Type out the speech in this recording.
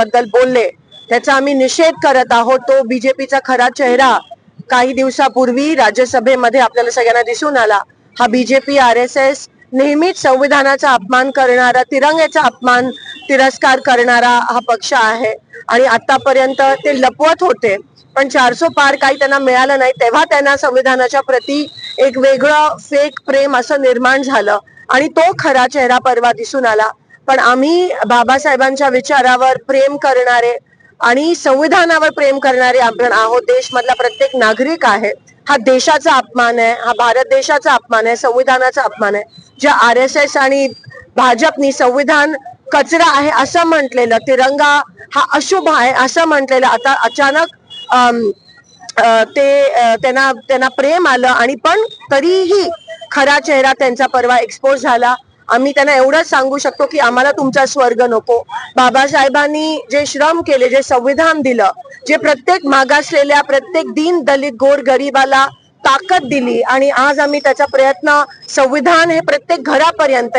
बद्दल बोलले. त्याचा आम्ही निषेध करत आहोत. तो बीजेपीचा खरा चेहरा काही दिवसापूर्वी राज्यसभेमध्ये आपल्याला सगळ्यांना दिसून आला. हा बीजेपी आर एस एस नेहमीच संविधानाचा अपमान करणारा तिरंग्याचा अपमान तिरस्कार करणारा हा पक्ष आहे. आणि आतापर्यंत ते लपवत होते. पण चारसो पार काही त्यांना मिळालं नाही तेव्हा त्यांना संविधानाच्या प्रती एक वेगळं फेक प्रेम असं निर्माण झालं. आणि तो खरा चेहरा परवा दिसून आला. पण आम्ही बाबासाहेबांच्या विचारावर प्रेम करणारे आणि संविधानावर प्रेम करणारे आपण आहोत. देशमधला प्रत्येक नागरिक आहे. हा देशाचा अपमान आहे. हा भारत देशाचा अपमान आहे. संविधानाचा अपमान आहे. ज्या आर एस एस आणि भाजपनी संविधान कचरा आहे असं म्हटलेलं तिरंगा हा अशुभ आहे असं म्हटलेलं आता अचानक ते त्यांना त्यांना प्रेम आलं आणि पण तरीही खरा चेहरा त्यांचा परवा एक्सपोज झाला. आम्ही त्यांना एवढंच सांगू शकतो की आम्हाला तुमचा स्वर्ग नको. बाबासाहेबांनी जे श्रम केले जे संविधान दिलं जे प्रत्येक मागासलेल्या प्रत्येक दीन दलित गोर गरिबाला ताकद दिली आणि आज आम्ही त्याचा प्रयत्न संविधान हे प्रत्येक घरापर्यंत